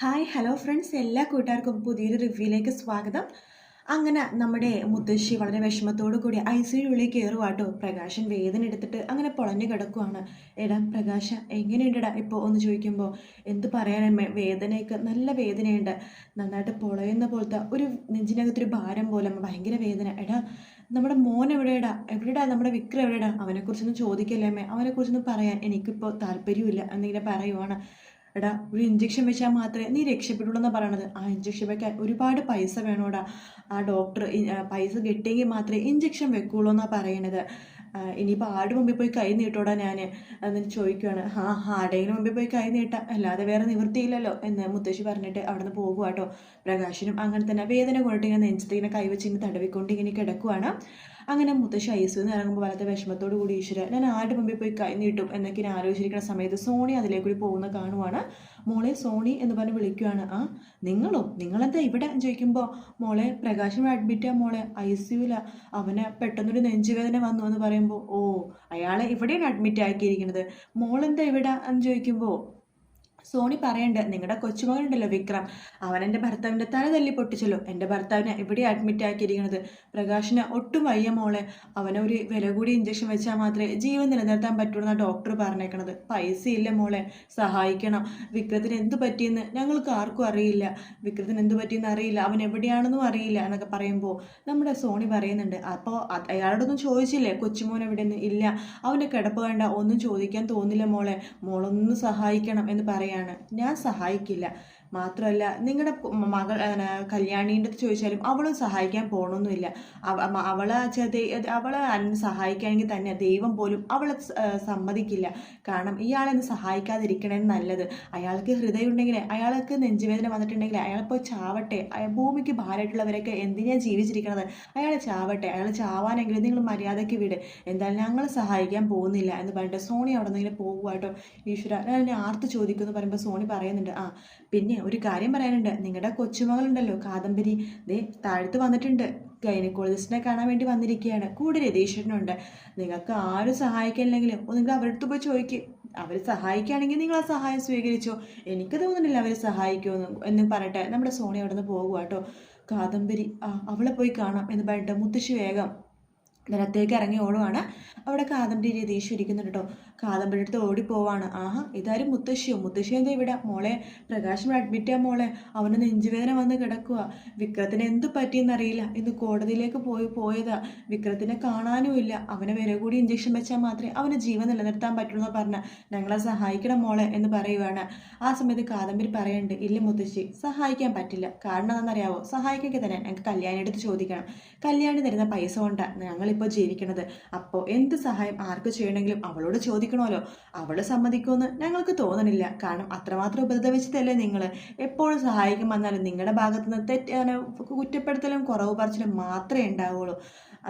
Hi hello friends. എല്ലാ കൂട്ടുകാർക്കും പുതിയൊരു റിവ്യൂയിലേക്ക് സ്വാഗതം. അങ്ങനെ നമ്മുടെ മുത്തശ്ശി വളരെ വിഷമത്തോടു കൂടി ഐ സിയുള്ളിൽ കയറുവാട്ടോ പ്രകാശൻ വേദന എടുത്തിട്ട് അങ്ങനെ പൊളഞ്ഞു കിടക്കുവാണ്. എടാ പ്രകാശ എങ്ങനെയുണ്ടടാ? ഇപ്പോൾ ഒന്ന് ചോദിക്കുമ്പോൾ എന്ത് പറയാനമ്മേ വേദനയൊക്കെ നല്ല വേദനയുണ്ട്. നന്നായിട്ട് പൊളയുന്ന പോലത്തെ ഒരു നെഞ്ചിനകത്തൊരു ഭാരം പോലെ ഭയങ്കര വേദന. എടാ നമ്മുടെ മോൻ എവിടെയടാ? എവിടെടാ നമ്മുടെ വിക്രം എവിടെടാ അവനെക്കുറിച്ചൊന്നും ചോദിക്കല്ലേ അമ്മേ അവനെക്കുറിച്ചൊന്നും പറയാൻ എനിക്കിപ്പോൾ താല്പര്യമില്ല എന്നിങ്ങനെ പറയുവാണ്. എടാ ഒരു ഇഞ്ചക്ഷൻ വെച്ചാൽ മാത്രമേ നീ രക്ഷപ്പെട്ടുള്ളൂ എന്നാണ് പറയണത്. ആ ഇഞ്ചക്ഷൻ വെക്കാൻ ഒരുപാട് പൈസ വേണോടാ. ആ ഡോക്ടർ പൈസ കിട്ടിയെങ്കിൽ മാത്രമേ ഇഞ്ചക്ഷൻ വെക്കുള്ളൂ എന്നാണ് പറയണത്. ഇനിയിപ്പോൾ ആരുടെ മുമ്പിൽ പോയി കൈ നീട്ടോടാ ഞാൻ എന്നിട്ട് ചോദിക്കുവാണ്. ആ ആടെങ്കിലും മുമ്പിൽ പോയി കൈ നീട്ടാം. അല്ലാതെ വേറെ നിവൃത്തിയില്ലല്ലോ എന്ന് മുത്തശ്ശി പറഞ്ഞിട്ട് അവിടുന്ന് പോകുക കേട്ടോ പ്രകാശനും അങ്ങനെ തന്നെ വേദന കൊണ്ടിട്ട് ഇങ്ങനെ നെഞ്ചത്ത് ഇങ്ങനെ കൈവച്ച് ഇങ്ങനെ തടവിക്കൊണ്ട് ഇങ്ങനെ കിടക്കുവാണ്. അങ്ങനെ മുത്തശ്ശി ഐസിൽ നിന്ന് ഇറങ്ങുമ്പോൾ വളരെ വിഷമത്തോടു കൂടി ഈശ്വര ഞാൻ ആരുടെ മുമ്പിൽ പോയി കൈ നീട്ടും എന്നൊക്കെ ഞാൻ ആലോചിച്ചിരിക്കുന്ന സമയത്ത് സോണി അതിലേക്ക് കൂടി പോകുന്ന കാണുവാണ്. മോളെ സോണി എന്ന് പറഞ്ഞ് വിളിക്കുവാണ്. ആ നിങ്ങളോ? നിങ്ങളെന്താ ഇവിടെ? ചോദിക്കുമ്പോൾ മോളെ പ്രകാശം അഡ്മിറ്റാ മോളെ. ഐ സിയുല അവനെ പെട്ടെന്നൊരു നെഞ്ചുവേദന വന്നു എന്ന് പറയുമ്പോൾ ഓ അയാളെ ഇവിടെയാണ് അഡ്മിറ്റ് ആക്കിയിരിക്കുന്നത്? മോളെന്താ ഇവിടെ? എന്ന് ചോദിക്കുമ്പോൾ സോണി പറയണ്ട് നിങ്ങളുടെ കൊച്ചുമകനുണ്ടല്ലോ വിക്രം. അവൻ എന്റെ ഭർത്താവിന്റെ തല തല്ലി പൊട്ടിച്ചല്ലോ. എന്റെ ഭർത്താവിനെ ഇവിടെ അഡ്മിറ്റ് ആക്കിയിരിക്കുന്നത് പ്രകാശിന് ഒട്ടും വയ്യ മോളെ. അവനെ ഒരു വില കൂടി ഇഞ്ചക്ഷൻ വെച്ചാൽ മാത്രമേ ജീവൻ നിലനിർത്താൻ പറ്റുള്ളൂ എന്നാണ് ഡോക്ടർ പറഞ്ഞേക്കണത്. പൈസ ഇല്ല മോളെ. സഹായിക്കണം. വിക്രത്തിന് എന്ത് പറ്റിയെന്ന് ഞങ്ങൾക്ക് ആർക്കും അറിയില്ല. വിക്രത്തിന് എന്ത് പറ്റിയെന്ന് അറിയില്ല. അവൻ എവിടെയാണെന്നും അറിയില്ല എന്നൊക്കെ പറയുമ്പോൾ നമ്മുടെ സോണി പറയുന്നുണ്ട് അപ്പോൾ അയാളോടൊന്നും ചോദിച്ചില്ലേ? കൊച്ചുമോൻ എവിടെയെന്ന്? ഇല്ല. അവന്റെ കിടപ്പ് കണ്ട ഒന്നും ചോദിക്കാൻ തോന്നില്ല മോളെ. മോളൊന്ന് സഹായിക്കണം എന്ന് പറയാണ് ഞാൻ സഹായിക്കില്ല. മാത്രമല്ല നിങ്ങളുടെ മകൾ കല്യാണീന്റെ അടുത്ത് ചോദിച്ചാലും അവളും സഹായിക്കാൻ പോകണമെന്നില്ല അവളെ അവളെ സഹായിക്കുകയാണെങ്കിൽ തന്നെ ദൈവം പോലും അവളെ സമ്മതിക്കില്ല. കാരണം ഇയാളെന്ന് സഹായിക്കാതിരിക്കണേ നല്ലത്. അയാൾക്ക് ഹൃദയം ഉണ്ടെങ്കിൽ അയാൾക്ക് നെഞ്ചുവേദന വന്നിട്ടുണ്ടെങ്കിൽ അയാളിപ്പോൾ ചാവട്ടെ. ഭൂമിക്ക് ഭാരമായിട്ടുള്ളവരൊക്കെ എന്തിനാ ജീവിച്ചിരിക്കുന്നത് അയാൾ ചാവട്ടെ. അയാൾ ചാവാനെങ്കിലും നിങ്ങൾ മര്യാദയ്ക്ക് വിട്. എന്തായാലും ഞങ്ങൾ സഹായിക്കാൻ പോകുന്നില്ല എന്ന് പറഞ്ഞിട്ട് സോണി അവിടെ നിന്ന് ഇങ്ങനെ പോകുക ഈശ്വര ഞാൻ ആർത്ത് ചോദിക്കുമെന്ന് പറയുമ്പോൾ സോണി പറയുന്നുണ്ട്. ആ പിന്നെ ഒരു കാര്യം പറയാനുണ്ട്. നിങ്ങളുടെ കൊച്ചുമകളുണ്ടല്ലോ കാദംബരി. ദേ താഴത്ത് വന്നിട്ടുണ്ട്. ഗൈനക്കോളജിസ്റ്റിനെ കാണാൻ വേണ്ടി വന്നിരിക്കുകയാണ് കൂടെ രതീശ്വരനുണ്ട് നിങ്ങൾക്ക് ആരും സഹായിക്കാനില്ലെങ്കിലും നിങ്ങൾ അവരുടെ അടുത്ത് പോയി ചോദിക്കും. അവർ സഹായിക്കുകയാണെങ്കിൽ നിങ്ങൾ ആ സഹായം സ്വീകരിച്ചോ. എനിക്ക് തോന്നുന്നില്ല അവർ സഹായിക്കുമെന്ന് എന്ന് പറഞ്ഞിട്ട് നമ്മുടെ സോണി അവിടെ നിന്ന് പോകുക കേട്ടോ കാദംബരി ആ അവളെ പോയി കാണാം എന്ന് പറഞ്ഞിട്ട് മുത്തശ്ശി വേഗം നിലത്തേക്ക് ഇറങ്ങി ഓടുവാണ്. അവിടെ കാദംബരി രതീഷ് ഇരിക്കുന്നുണ്ട് കേട്ടോ കാദംബരി അടുത്ത് ഓടിപ്പോവാണ് ആഹാ ഇതാരും മുത്തശ്ശിയോ? മുത്തശ്ശി എന്താ ഇവിടെ? മോളെ പ്രകാശം അഡ്മിറ്റ് ചെയ്യാൻ മോളെ. അവന് നെഞ്ചുവേദന വന്ന് കിടക്കുക വിക്രത്തിന് എന്ത് പറ്റിയെന്നറിയില്ല ഇന്ന് കോടതിയിലേക്ക് പോയി പോയതാ. വിക്രത്തിനെ കാണാനുമില്ല അവനെ വില കൂടി ഇഞ്ചക്ഷൻ വെച്ചാൽ മാത്രമേ അവന് ജീവൻ നിലനിർത്താൻ പറ്റുള്ളൂ എന്ന് പറഞ്ഞ ഞങ്ങളെ സഹായിക്കണം മോളെ എന്ന് പറയുവാണ്. ആ സമയത്ത് കാദംബരി പറയുന്നുണ്ട് ഇല്ല മുത്തശ്ശി സഹായിക്കാൻ പറ്റില്ല. കാരണം എന്താണെന്നറിയാവോ? സഹായിക്കൊക്കെ തന്നെ ഞങ്ങൾക്ക് കല്യാണി അടുത്ത് ചോദിക്കണം. കല്യാണി തരുന്ന പൈസ കൊണ്ടാണ് ഞങ്ങളിപ്പോൾ ജീവിക്കണത്. അപ്പോൾ എന്ത് സഹായം ആർക്ക് ചെയ്യണമെങ്കിലും അവളോട് ചോദിക്കണമല്ലോ. അവൾ സമ്മതിക്കുമെന്ന് ഞങ്ങൾക്ക് തോന്നണില്ല. കാരണം അത്രമാത്രം ഉപദ്രവിച്ചതല്ലേ നിങ്ങൾ എപ്പോഴും സഹായിക്കും വന്നാലും നിങ്ങളുടെ ഭാഗത്ത് നിന്ന് തെറ്റ് കുറ്റപ്പെടുത്തലും കുറവ് പറച്ചിലും മാത്രമേ ഉണ്ടാവുള്ളൂ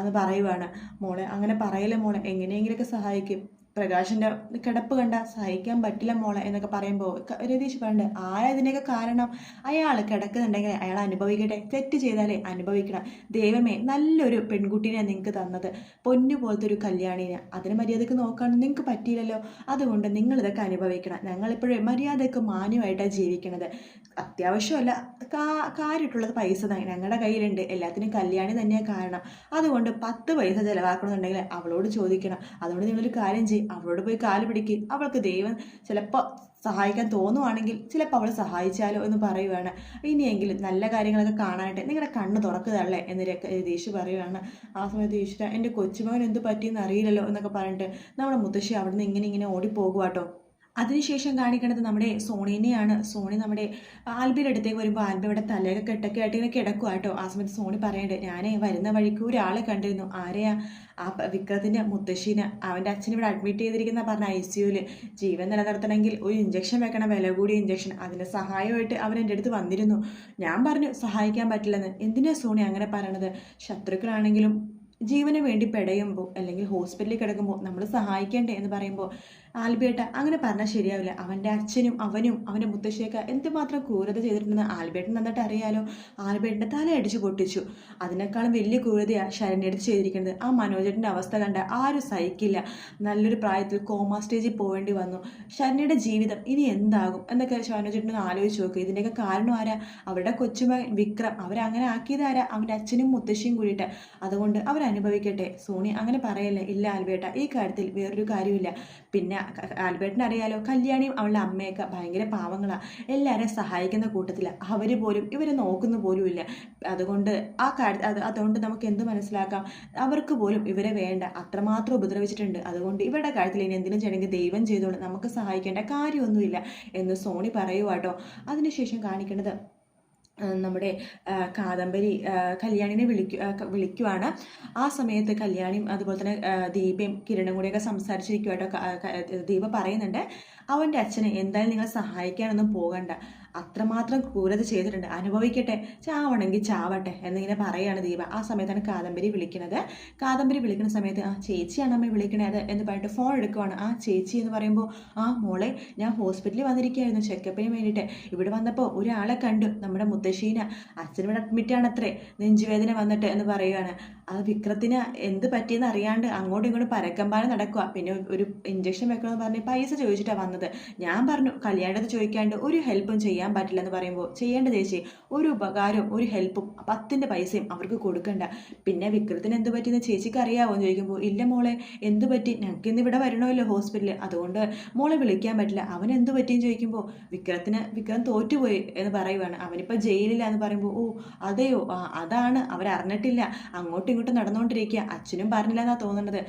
അത് പറയുവാണ്. മോളെ അങ്ങനെ പറയില്ല മോളെ? എങ്ങനെയെങ്കിലുമൊക്കെ സഹായിക്കും. പ്രകാശിന്റെ കിടപ്പ് കണ്ട സഹിക്കാൻ പറ്റില്ല മോളെ എന്നൊക്കെ പറയുമ്പോൾ രതീഷ് പണ്ട് ആരാ ഇതിന്റെയൊക്കെ കാരണം? അയാൾ കിടക്കുന്നുണ്ടെങ്കിൽ അയാൾ അനുഭവിക്കട്ടെ. തെറ്റ് ചെയ്താലേ അനുഭവിക്കണം. ദൈവമേ നല്ലൊരു പെൺകുട്ടീനെ നിങ്ങൾക്ക് തന്നത്. പൊന്നു പോലത്തെ ഒരു കല്യാണീനെ. അതിന് മര്യാദയ്ക്ക് നോക്കാൻ നിങ്ങൾക്ക് പറ്റിയില്ലല്ലോ. അതുകൊണ്ട് നിങ്ങളിതൊക്കെ അനുഭവിക്കണം. ഞങ്ങളിപ്പോഴും മര്യാദയ്ക്ക് മാന്യമായിട്ടാണ് ജീവിക്കണത്. അത്യാവശ്യമല്ല കാര്യമായിട്ടുള്ളത് പൈസ ഞങ്ങളുടെ കയ്യിലുണ്ട്. എല്ലാത്തിനും കല്യാണി തന്നെയാണ് കാരണം. അതുകൊണ്ട് പത്ത് പൈസ ചിലവാക്കണമെന്നുണ്ടെങ്കിൽ അവളോട് ചോദിക്കണം. അതുകൊണ്ട് നിങ്ങളൊരു കാര്യം ചെയ്യും. അവളോട് പോയി കാൽ പിടിക്ക്. അവൾക്ക് ദൈവം ചിലപ്പോൾ സഹായിക്കാൻ തോന്നുവാണെങ്കിൽ ചിലപ്പോൾ അവൾ സഹായിച്ചാലോ എന്ന് പറയുവാണ്. ഇനിയെങ്കിലും നല്ല കാര്യങ്ങളൊക്കെ കാണാനായിട്ട് നിങ്ങളുടെ കണ്ണ് തുറക്കുകയല്ലേ എന്ന് രേശു പറയുവാണ്. ആ സമയത്ത് ഈശ്വര എന്റെ കൊച്ചുമകൻ എന്ത് പറ്റിയെന്ന് അറിയില്ലല്ലോ എന്നൊക്കെ പറഞ്ഞിട്ട് നമ്മുടെ മുത്തശ്ശി അവിടുന്ന് ഇങ്ങനെ ഇങ്ങനെ ഓടിപ്പോകുവാട്ടോ. അതിനുശേഷം കാണിക്കുന്നത് നമ്മുടെ സോണീനെയാണ്. സോണി നമ്മുടെ ആൽബിയുടെ അടുത്തേക്ക് വരുമ്പോൾ ആൽബി ഇവിടെ തലയൊക്കെ കെട്ടൊക്കെ ആയിട്ട് ഇങ്ങനെ കിടക്കുക കേട്ടോ. ആ സമയത്ത് സോണി പറയണ്ടേ ഞാൻ വരുന്ന വഴിക്ക് ഒരാളെ കണ്ടിരുന്നു. ആരെയാ? ആ വിക്രത്തിന്റെ മുത്തശ്ശീനെ. അവന്റെ അച്ഛൻ ഇവിടെ അഡ്മിറ്റ് ചെയ്തിരിക്കുന്ന പറഞ്ഞ ഐ സിയുവിൽ ജീവൻ നിലനിർത്തണമെങ്കിൽ ഒരു ഇഞ്ചക്ഷൻ വെക്കണം വില കൂടിയ ഇഞ്ചക്ഷൻ അതിന്റെ സഹായമായിട്ട് അവൻ എന്റെ അടുത്ത് വന്നിരുന്നു. ഞാൻ പറഞ്ഞു സഹായിക്കാൻ പറ്റില്ലെന്ന്. എന്തിനാ സോണി അങ്ങനെ പറയണത്? ശത്രുക്കളാണെങ്കിലും ജീവന് വേണ്ടി പെടയുമ്പോൾ അല്ലെങ്കിൽ ഹോസ്പിറ്റലിൽ കിടക്കുമ്പോൾ നമ്മൾ സഹായിക്കണ്ടേ? എന്ന് പറയുമ്പോൾ ആൽബേട്ട അങ്ങനെ പറഞ്ഞാൽ ശരിയാവില്ല. അവന്റെ അച്ഛനും അവനും അവന്റെ മുത്തശ്ശിയൊക്കെ എന്തുമാത്രം ക്രൂരത ചെയ്തിട്ടുണ്ടെന്ന് ആൽബേട്ടൻ നന്നായിട്ട് അറിയാലോ. ആൽബേട്ടിന്റെ തല അടിച്ച് പൊട്ടിച്ചു. അതിനേക്കാളും വലിയ ക്രൂരതയാണ് ശരണ്യടുത്ത് ചെയ്തിരിക്കുന്നത്. ആ മനോജേട്ടന്റെ അവസ്ഥ കണ്ട ആരും സഹിക്കില്ല. നല്ലൊരു പ്രായത്തിൽ കോമ സ്റ്റേജിൽ പോകേണ്ടി വന്നു. ശരണ്യയുടെ ജീവിതം ഇനി എന്താകും എന്നൊക്കെ ശരണ്യചേട്ടൻ ആലോചിച്ച് നോക്കുക ഇതിന്റെയൊക്കെ കാരണം ആരാ? അവരുടെ കൊച്ചുമകൻ വിക്രം. അവരങ്ങനെ ആക്കിയതാരാ അവന്റെ അച്ഛനും മുത്തശ്ശിയും കൂടിയിട്ട്. അതുകൊണ്ട് അവരനുഭവിക്കട്ടെ. സോണി അങ്ങനെ പറയല്ലേ? ഇല്ല ആൽബേട്ട ഈ കാര്യത്തിൽ വേറൊരു കാര്യമില്ല പിന്നെ ആൽബേട്ടിന് അറിയാലോ കല്യാണിയും അവളുടെ അമ്മയൊക്കെ ഭയങ്കര പാവങ്ങളാണ് എല്ലാവരെയും സഹായിക്കുന്ന കൂട്ടത്തിൽ അവർ പോലും ഇവരെ നോക്കുന്ന പോലും ഇല്ല. അതുകൊണ്ട് ആ കാര്യ അതുകൊണ്ട് നമുക്ക് എന്ത് മനസ്സിലാക്കാം? അവർക്ക് പോലും ഇവരെ വേണ്ട. അത്രമാത്രം ഉപദ്രവിച്ചിട്ടുണ്ട്. അതുകൊണ്ട് ഇവരുടെ കാര്യത്തിൽ ഇനി എന്തിനും ചെയ്യണമെങ്കിൽ ദൈവം ചെയ്തുകൊണ്ട് നമുക്ക് സഹായിക്കേണ്ട കാര്യമൊന്നുമില്ല എന്ന് സോണി പറയുവാട്ടോ. അതിനുശേഷം കാണിക്കേണ്ടത് നമ്മുടെ കാദംബരി കല്യാണിനെ വിളിക്കു വിളിക്കുവാണ്. ആ സമയത്ത് കല്യാണിയും അതുപോലെ തന്നെ ദീപയും കിരണും കൂടിയൊക്കെ സംസാരിച്ചിരിക്കുവാട്ടോ ദീപ പറയുന്നുണ്ട്. അവന്റെ അച്ഛനെ എന്തായാലും നിങ്ങൾ സഹായിക്കാനൊന്നും പോകണ്ട. അത്രമാത്രം ക്രൂരത ചെയ്തിട്ടുണ്ട്. അനുഭവിക്കട്ടെ ചാവണമെങ്കിൽ ചാവട്ടെ എന്നിങ്ങനെ പറയുകയാണ് ദീപ. ആ സമയത്താണ് കാദംബരി വിളിക്കുന്നത്. കാദംബരി വിളിക്കുന്ന സമയത്ത് ആ ചേച്ചിയാണ് അമ്മ വിളിക്കണത് എന്ന് പറഞ്ഞിട്ട് ഫോൺ എടുക്കുവാണ്. ആ ചേച്ചി എന്ന് പറയുമ്പോൾ ആ മോളെ ഞാൻ ഹോസ്പിറ്റലിൽ വന്നിരിക്കുകയായിരുന്നു. ചെക്കപ്പിന് വേണ്ടിയിട്ട്. ഇവിടെ വന്നപ്പോൾ ഒരാളെ കണ്ടു. നമ്മുടെ മുത്തശ്ശീന. അച്ഛനിവിടെ അഡ്മിറ്റാണ് അത്രേ നെഞ്ചുവേദന വന്നിട്ട് എന്ന് പറയുകയാണ് ആ വിക്രത്തിന് എന്ത് പറ്റിയെന്ന് അറിയാണ്ട് അങ്ങോട്ടും ഇങ്ങോട്ടും പരക്കമ്പാലം നടക്കുക പിന്നെ ഒരു ഇഞ്ചക്ഷൻ വെക്കണമെന്ന് പറഞ്ഞ് പൈസ ചോദിച്ചിട്ടാണ് വന്നത്. ഞാൻ പറഞ്ഞു കല്യാണത്ത് ചോദിക്കാണ്ട് ഒരു ഹെൽപ്പും ചെയ്യാൻ പറ്റില്ല എന്ന് പറയുമ്പോൾ ചെയ്യേണ്ട ചേച്ചി ഒരു ഉപകാരവും ഒരു ഹെൽപ്പും പത്തിന്റെ പൈസയും അവർക്ക് കൊടുക്കണ്ട. പിന്നെ വിക്രത്തിന് എന്ത് പറ്റിയെന്ന് ചേച്ചിക്ക് അറിയാവോ എന്ന് ചോദിക്കുമ്പോൾ ഇല്ല മോളെ എന്ത് പറ്റി? ഞങ്ങൾക്ക് ഇന്ന് ഇവിടെ വരണമല്ലോ ഹോസ്പിറ്റലിൽ അതുകൊണ്ട് മോളെ വിളിക്കാൻ പറ്റില്ല. അവൻ എന്ത് പറ്റിയെന്ന് ചോദിക്കുമ്പോൾ വിക്രത്തിന് വിക്രം തോറ്റുപോയി എന്ന് പറയുവാണ്. അവനിപ്പോൾ ജയിലിലാന്ന് പറയുമ്പോൾ ഓ അതെയോ? അതാണ്. അവരറിഞ്ഞിട്ടില്ല. അങ്ങോട്ടും ഇങ്ങോട്ടും നടന്നുകൊണ്ടിരിക്കുക. അച്ഛനും പറഞ്ഞില്ല എന്നാ തോന്നുന്നത്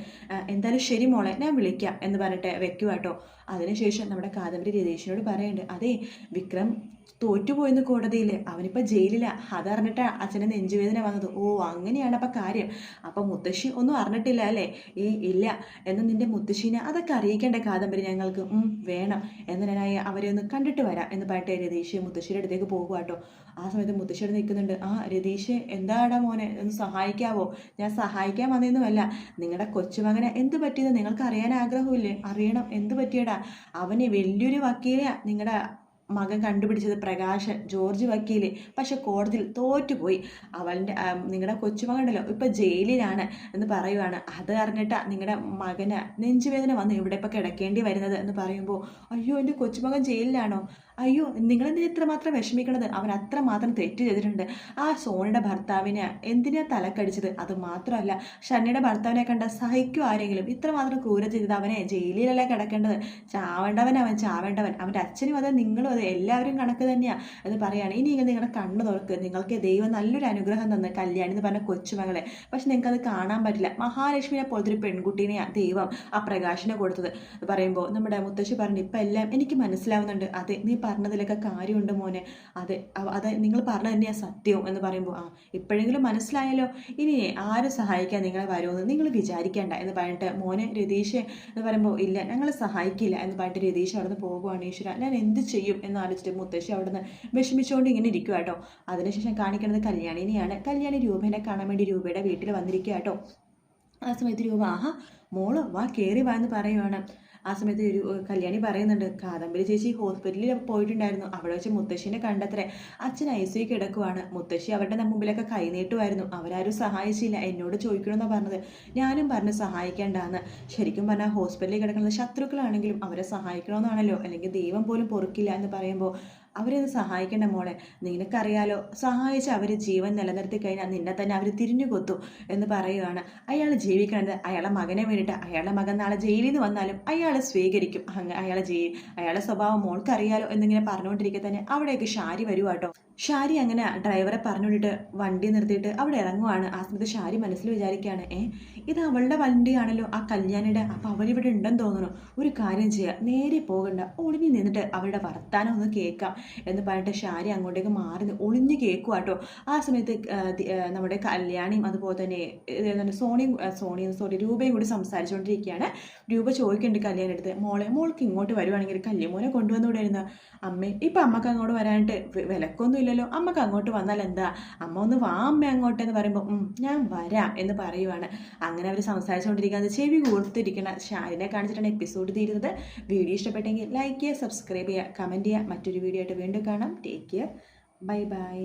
എന്തായാലും ശരി മോളെ ഞാൻ വിളിക്കാം എന്ന് പറഞ്ഞിട്ട് വെക്കുവാട്ടോ അതിനുശേഷം നമ്മുടെ കാദംബരി രതീഷിനോട് പറയുന്നുണ്ട് അതെ വിക്രം തോറ്റുപോയെന്ന് കോടതിയിൽ അവനിപ്പോൾ ജയിലിലാണ് അതറിഞ്ഞിട്ടാ അച്ഛനെ നെഞ്ചുവേദന വന്നത്. ഓ അങ്ങനെയാണ് അപ്പം കാര്യം. അപ്പം മുത്തശ്ശി ഒന്നും അറിഞ്ഞിട്ടില്ല അല്ലേ? ഈ ഇല്ല. എന്ന് നിന്റെ മുത്തശ്ശീനെ അതൊക്കെ അറിയിക്കേണ്ട കാദംബരി ഞങ്ങൾക്ക്? വേണം. എന്നതിനായി അവരെ ഒന്ന് കണ്ടിട്ട് വരാം എന്ന് പറഞ്ഞിട്ട് രതീഷ് മുത്തശ്ശിയുടെ അടുത്തേക്ക് പോകുക കേട്ടോ. ആ സമയത്ത് മുത്തശ്ശിയുടെ നിൽക്കുന്നുണ്ട്. ആ രതീഷ് എന്താടാ മോനെ? ഒന്ന് സഹായിക്കാവോ? ഞാൻ സഹായിക്കാൻ വന്നതൊന്നുമല്ല നിങ്ങളുടെ കൊച്ചുമകനെ എന്ത് പറ്റിയെന്ന് നിങ്ങൾക്ക് അറിയാൻ ആഗ്രഹമില്ലേ? അറിയണം. എന്ത് പറ്റിയടാ? അവന് വലിയൊരു വക്കീലെ നിങ്ങളുടെ മകൻ കണ്ടുപിടിച്ചത് പ്രകാശൻ ജോർജ് വക്കീൽ. പക്ഷെ കോടതിയിൽ തോറ്റുപോയി. അവന്റെ നിങ്ങളുടെ കൊച്ചുമകണ്ടല്ലോ ഇപ്പം ജയിലിലാണ് എന്ന് പറയുവാണ്. അത് അറിഞ്ഞിട്ടാ നിങ്ങളുടെ മകന് നെഞ്ചുവേദന വന്ന് ഇവിടെ ഇപ്പൊ കിടക്കേണ്ടി വരുന്നത് എന്ന് പറയുമ്പോൾ അയ്യോ എന്റെ കൊച്ചുമകൻ ജയിലിലാണോ? അയ്യോ നിങ്ങളെന്തിന് ഇത്രമാത്രം വിഷമിക്കണത്? അവൻ അത്രമാത്രം തെറ്റ് ചെയ്തിട്ടുണ്ട്. ആ സോണിയുടെ ഭർത്താവിനെ എന്തിനാ തലക്കടിച്ചത്? അത് മാത്രമല്ല ഷണ്ണിയുടെ ഭർത്താവിനെ കണ്ട സഹിക്കും ആരെങ്കിലും. ഇത്രമാത്രം ക്രൂര ചെയ്തത് അവനെ ജയിലിലല്ല കിടക്കേണ്ടത്? ചാവേണ്ടവൻ അവൻ ചാവേണ്ടവൻ. അവന്റെ അച്ഛനും അതെ നിങ്ങളും അതെ എല്ലാവരും കണക്ക് തന്നെയാണ് എന്ന് പറയാണ് ഇനി നിങ്ങളുടെ കണ്ണ് തുറക്ക്. നിങ്ങൾക്ക് ദൈവം നല്ലൊരു അനുഗ്രഹം തന്ന് കല്യാണി എന്ന് പറഞ്ഞ കൊച്ചുമകളെ. പക്ഷെ നിങ്ങൾക്കത് കാണാൻ പറ്റില്ല. മഹാലക്ഷ്മിനെ പോലത്തെ ഒരു പെൺകുട്ടീനെയാണ് ദൈവം ആ പ്രകാശിനെ കൊടുത്തത്. പറയുമ്പോൾ നമ്മുടെ മുത്തശ്ശി പറഞ്ഞു ഇപ്പം എല്ലാം എനിക്ക് മനസ്സിലാവുന്നുണ്ട്. അതെ നീ പറഞ്ഞതിലൊക്കെ കാര്യമുണ്ട് മോനെ. അതെ അത് നിങ്ങൾ പറഞ്ഞത് തന്നെയാണ് സത്യവും എന്ന് പറയുമ്പോൾ ആ ഇപ്പോഴെങ്കിലും മനസ്സിലായല്ലോ. ഇനി ആരും സഹായിക്കാൻ നിങ്ങളെ വരുമെന്ന് നിങ്ങൾ വിചാരിക്കേണ്ട എന്ന് പറഞ്ഞിട്ട് മോനെ രതീഷ് എന്ന് പറയുമ്പോൾ ഇല്ല ഞങ്ങൾ സഹായിക്കില്ല എന്ന് പറഞ്ഞിട്ട് രതീഷ് അവിടെ നിന്ന് പോകുവാണ് ഈശ്വര. ഞാൻ എന്ത് ചെയ്യും എന്ന് ആലോചിച്ചിട്ട് മുത്തശ്ശി അവിടെ നിന്ന് വിഷമിച്ചുകൊണ്ട് ഇങ്ങനെ ഇരിക്കുക കേട്ടോ. അതിനുശേഷം കാണിക്കുന്നത് കല്യാണിനെയാണ്. കല്യാണി രൂപേനെ കാണാൻ വേണ്ടി രൂപയുടെ വീട്ടിൽ വന്നിരിക്കുക കേട്ടോ. ആ സമയത്ത് രൂപ ആഹാ മോളോ വാ കയറി വാ എന്ന് പറയുവാണ്. ആ സമയത്ത് ഒരു കല്യാണി പറയുന്നുണ്ട് കാദംബരി ചേച്ചി ഹോസ്പിറ്റലിൽ പോയിട്ടുണ്ടായിരുന്നു. അവിടെ വെച്ച് മുത്തശ്ശിനെ കണ്ടത്രേ. അച്ഛൻ ഐ സി കിടക്കുവാണ് മുത്തശ്ശി അവരുടെ മുമ്പിലൊക്കെ കൈനീട്ടുമായിരുന്നു അവരാരും സഹായിച്ചില്ല. എന്നോട് ചോദിക്കണമെന്നാണ് പറഞ്ഞത്. ഞാനും പറഞ്ഞ് സഹായിക്കേണ്ടാന്ന്. ശരിക്കും പറഞ്ഞാൽ ഹോസ്പിറ്റലിൽ കിടക്കുന്നത് ശത്രുക്കളാണെങ്കിലും അവരെ സഹായിക്കണമെന്നാണല്ലോ അല്ലെങ്കിൽ ദൈവം പോലും പൊറുക്കില്ല എന്ന് പറയുമ്പോൾ അവരെ സഹായിക്കേണ്ട മോളെ. നിനക്കറിയാലോ സഹായിച്ച് അവർ ജീവൻ നിലനിർത്തി കഴിഞ്ഞാൽ നിന്നെ തന്നെ അവർ തിരിഞ്ഞു കൊത്തു എന്ന് പറയുകയാണ് അയാൾ ജീവിക്കണത് അയാളെ മകനെ വേണ്ടിയിട്ട് അയാളുടെ മകൻ നാളെ ജയിലിൽ നിന്ന് വന്നാലും അയാളെ സ്വീകരിക്കും. അങ്ങ് അയാളെ ജയിൽ അയാളുടെ സ്വഭാവം മോൾക്കറിയാലോ എന്നിങ്ങനെ പറഞ്ഞുകൊണ്ടിരിക്കെ തന്നെ അവിടേക്ക് ഷാരി വരുവാട്ടോ ഷാരി അങ്ങനെ ഡ്രൈവറെ പറഞ്ഞുകൊണ്ടിട്ട് വണ്ടി നിർത്തിയിട്ട് അവിടെ ഇറങ്ങുവാണ്. ആ സമയത്ത് ഷാരി മനസ്സിൽ വിചാരിക്കുകയാണ് ഏ ഇത് അവളുടെ വണ്ടിയാണല്ലോ ആ കല്യാണിയുടെ. അപ്പോൾ അവരിവിടെ ഉണ്ടെന്ന് തോന്നുന്നു. ഒരു കാര്യം ചെയ്യുക നേരെ പോകണ്ട. ഒളിഞ്ഞു നിന്നിട്ട് അവരുടെ വർത്താനം ഒന്ന് കേൾക്കാം. എന്ന് പറഞ്ഞിട്ട് ഷാരി അങ്ങോട്ടേക്ക് മാറി ഒളിഞ്ഞ് കേൾക്കുക കേട്ടോ. ആ സമയത്ത് നമ്മുടെ കല്യാണിയും അതുപോലെ തന്നെ സോണിയും സോണിയും സോറി രൂപയും കൂടി സംസാരിച്ചുകൊണ്ടിരിക്കുകയാണ് രൂപ ചോദിക്കുന്നുണ്ട് കല്യാണം എടുത്ത് മോളെ മോൾക്ക് ഇങ്ങോട്ട് വരുവാണെങ്കിൽ കല്യമോനെ കൊണ്ടുവന്നുകൂടായിരുന്നു അമ്മേ ഇപ്പം അമ്മയ്ക്ക് അങ്ങോട്ട് വരാനായിട്ട് വിലക്കൊന്നും ഇല്ലല്ലോ. അമ്മയ്ക്ക് അങ്ങോട്ട് വന്നാൽ എന്താ? അമ്മ ഒന്ന് വാ അമ്മ അങ്ങോട്ട് എന്ന് പറയുമ്പോൾ ഞാൻ വരാം എന്ന് പറയുവാണ്. അങ്ങനെ അവർ സംസാരിച്ചുകൊണ്ടിരിക്കുന്നത് ചെവി കൂർത്തിരിക്കുന്ന ഷാരിനെ കാണിച്ചിട്ടാണ് എപ്പിസോഡ് തീരുന്നത്. വീഡിയോ ഇഷ്ടപ്പെട്ടെങ്കിൽ ലൈക്ക് ചെയ്യുക സബ്സ്ക്രൈബ് ചെയ്യുക കമന്റ് ചെയ്യുക. മറ്റൊരു വീഡിയോ ആയിട്ട് വീണ്ടും കാണാം. Take care bye bye